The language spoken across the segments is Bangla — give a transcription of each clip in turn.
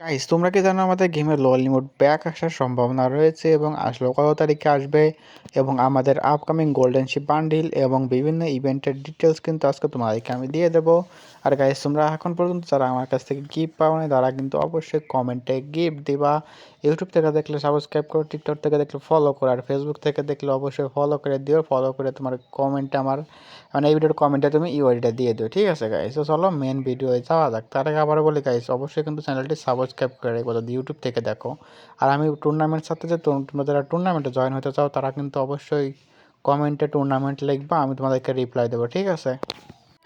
গাইস তোমরা কি জানো আমাদের গেমের লোয়াল লিমিট ব্যাক আসার সম্ভাবনা রয়েছে এবং আসলেও কত তারিখে আসবে? এবং আমাদের আপকামিং গোল্ডেন শিপ বান্ডিল এবং বিভিন্ন ইভেন্টের ডিটেলস কিন্তু আজকে তোমাদেরকে আমি দিয়ে দেবো। আর গাইস তোমরা এখন পর্যন্ত যারা আমার কাছ থেকে গিফট পাও না তারা কিন্তু অবশ্যই কমেন্টে গিফট দিবা। ইউটিউব থেকে দেখলে সাবস্ক্রাইব করো টিকটক থেকে দেখলে ফলো করো, আর ফেসবুক থেকে দেখলে অবশ্যই ফলো করে দিও ফলো করে তোমার কমেন্টে আমার মানে এই ভিডিওর কমেন্টে তুমি ইউআইডিটা দিয়ে দিও, ঠিক আছে গাইস তো চলো মেন ভিডিও যাওয়া যাক। তার আগে আবার বলি গাইস অবশ্যই কিন্তু চ্যানেলটি সাবস্ক্রাইব করে রাখব যদি ইউটিউব থেকে দেখো। আর আমি টুর্নামেন্ট সাথে যে তোমরা যারা টুর্নামেন্টে জয়েন হতে চাও, তারা কিন্তু অবশ্যই কমেন্টে টুর্নামেন্ট লিখবা, আমি তোমাদেরকে রিপ্লাই দেবো, ঠিক আছে?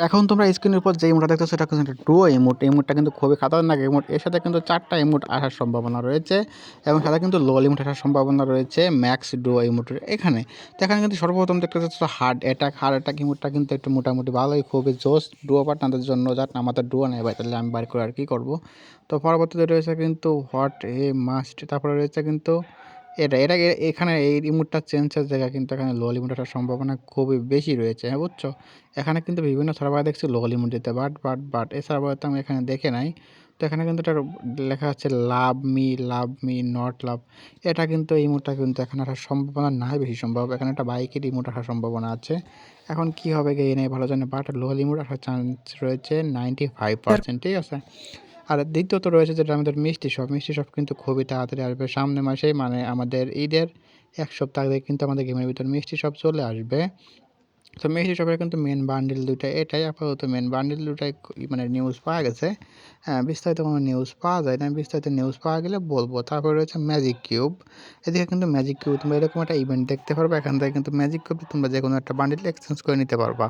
এখন তোমরা স্ক্রিনের উপর যে ইমোটটা দেখছ, সেটা কিন্তু ডুয়ো ইমোট ইমোটটা কিন্তু খুবই খাতারনাক ইমোট এর সাথে কিন্তু চারটা ইমোট আসার সম্ভাবনা রয়েছে এবং সাথে কিন্তু লোল ইমোট আসার সম্ভাবনা রয়েছে ম্যাক্স ডুয়ো ইমোটের এখানে। তো এখানে কিন্তু সর্বপ্রথম দেখতে পাচ্ছ হার্ড অ্যাটাক হার্ড অ্যাটাক ইমোটটা কিন্তু একটু মোটামুটি ভালোই, খুবই জোস ডুয়ো পার্টনারদের জন্য। যার আমাদের ডুয়ো নেই ভাই, তাহলে আমি বার করে আর কী করব। তো পরবর্তীতে রয়েছে কিন্তু হোয়াট এ মাস্ট তারপরে রয়েছে কিন্তু এটা এটা এখানে এই রিমোটটা চেঞ্জের জায়গা কিন্তু এখানে লো লিমিট আসার সম্ভাবনা খুবই বেশি রয়েছে হ্যাঁ বুঝছ? এখানে কিন্তু বিভিন্ন সার্ভার দেখছি লো লিমিট দিতে বাট বাট বাট এই সার্ভার তো আমি এখানে দেখে নাই। তো এখানে কিন্তু এটা লেখা আছে love me love me not love. এটা কিন্তু এই মুহূর্তে কিন্তু এখানে আসার সম্ভাবনা নাই, বেশি সম্ভব। এখানে একটা বাইকের রিমোট আসার সম্ভাবনা আছে। এখন কি হবে গিয়ে নেই ভালো জানে বাট লো লিমিট আসার চান্স রয়েছে নাইনটি ফাইভ পার্সেন্ট ঠিক আছে? আর দ্বিতীয়ত রয়েছে যেটা আমাদের মিষ্টি শপ। মিষ্টি শপ কিন্তু খুবই তাড়াতাড়ি আসবে সামনে মাসেই মানে আমাদের ঈদের এক সপ্তাহ আগে কিন্তু আমাদের গেমের ভিতর মিষ্টি শপ চলে আসবে। তো মিষ্টি শপের কিন্তু মেন বান্ডিল দুইটা, এটাই আপাতত মেন বান্ডিল দুটাই মানে নিউজ পাওয়া গেছে। হ্যাঁ বিস্তারিত কোনো নিউজ পাওয়া যায় না। বিস্তারিত নিউজ পাওয়া গেলে বলব। তারপরে রয়েছে ম্যাজিক কিউব এদিকে কিন্তু ম্যাজিক কিউব তোমরা এরকম একটা ইভেন্ট দেখতে পারবে। এখান থেকে কিন্তু ম্যাজিক কিউব তোমরা যে কোনো একটা বান্ডিল এক্সচেঞ্জ করে নিতে পারবা।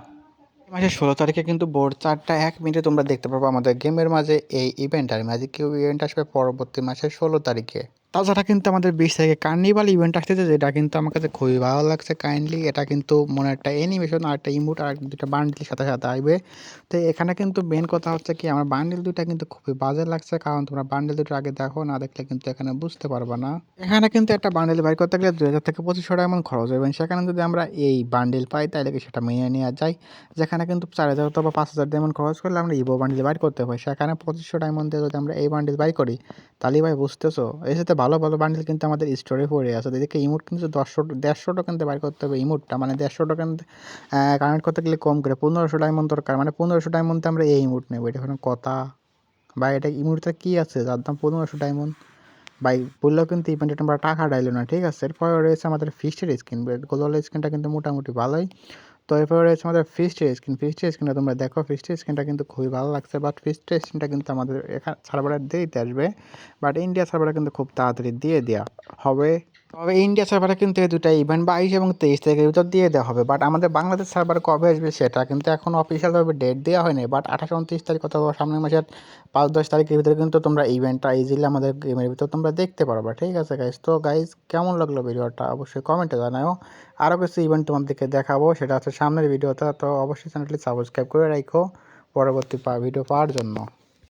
মাসের ষোলো তারিখে কিন্তু ভোর চারটা এক মিনিটে তোমরা দেখতে পাবো আমাদের গেমের মাঝে এই ইভেন্ট আর ম্যাজিক কিউ ইভেন্ট আসবে পরবর্তী মাসে ষোলো তারিখে। তাছাড়া কিন্তু আমাদের বিশ তারিখে কার্নিভাল ইভেন্ট আসতেছে, যেটা কিন্তু আমার কাছে খুবই ভালো লাগছে কাইন্ডলি এটা কিন্তু মনে একটা অ্যানিমেশন আর একটা ইমোট আর দুটা বান্ডিল সাথে সাথে আসবে। তো এখানে কিন্তু মেন কথা হচ্ছে কি, আমার বান্ডিল দুটা কিন্তু খুবই বাজে লাগছে, কারণ তোমরা বান্ডিল দুটো আগে দেখো, না দেখলে কিন্তু এখানে বুঝতে পারবা না। এখানে কিন্তু একটা বান্ডিল বাইর করতে গেলে দুই হাজার থেকে পঁচিশশো টাকা এমন খরচ হবে। সেখানে যদি আমরা এই বান্ডিল পাই, তাহলে কি সেটা মেনে নেওয়া যায়? যেখানে কিন্তু চার হাজার অথবা পাঁচ হাজার ডায়মন্ড খরচ করলে আমরা ইভো বান্ডিল বাইর করতে হয় সেখানে পঁচিশশো ডায়মন্ড দিয়ে যদি আমরা এই বান্ডিল বাই করি তাহলে ভাই বুঝতেছো? এর সাথে ভালো ভালো বান্ডিল কিন্তু আমাদের স্টোরে পড়ে আছে। এদিকে ইমোট কিন্তু দশশো, দেড়শো টোকেন বাইর করতে হবে ইমোটটা মানে দেড়শো টোকেন কানেক্ট করতে গেলে কম করে। পনেরোশো ডায়মন্ড দরকার। মানে পনেরোশো ডায়মন্ডে আমরা এই ইমোট নেব। এটা কোনো কথা। বা এটা ইমোটটা কী আছে? যার দাম পনেরোশো ডায়মন্ড বাই বললেও কিন্তু ইভেন্টে আমরা টাকা ডাইলো না, ঠিক আছে? এরপরে রয়েছে আমাদের ফিস্টের স্ক্রিন গোলাল স্ক্রিনটা কিন্তু মোটামুটি ভালোই। তো এরপরে রয়েছে আমাদের ফিস্টের স্ক্রিন ফিস্টের স্ক্রিনটা তোমরা দেখো ফিস্টের স্ক্রিনটা কিন্তু খুবই ভালো লাগছে বাট ফিস্টের স্ক্রিনটা কিন্তু আমাদের এখানে সার্ভারে দিতে আসবে। বাট ইন্ডিয়া সার্ভারে কিন্তু খুব তাড়াতাড়ি দিয়ে দেওয়া হবে। তবে ইন্ডিয়া সার্ভারে কিন্তু এই দুটা ইভেন্ট বাইশ এবং তেইশ তারিখের ভিতর দিয়ে দেওয়া হবে। বাট আমাদের বাংলাদেশ সার্ভার কবে আসবে সেটা কিন্তু এখন অফিসিয়ালভাবে ডেট দেওয়া হয়নি। বাট আঠাশ, উনত্রিশ তারিখ অথবা সামনের মাসের পাঁচ, দশ তারিখের ভিতরে কিন্তু তোমরা ইভেন্টটা ইজিলি আমাদের গেমের ভিতর তোমরা দেখতে পারবা। ঠিক আছে গাইজ তো গাইজ কেমন লাগল ভিডিওটা অবশ্যই কমেন্টে জানাও। আরও কিছু ইভেন্ট তোমাদেরকে দেখাবো, সেটা হচ্ছে সামনের ভিডিওটা তো অবশ্যই চ্যানেলটি সাবস্ক্রাইব করে রাখো। পরবর্তী পা ভিডিও পাওয়ার জন্য।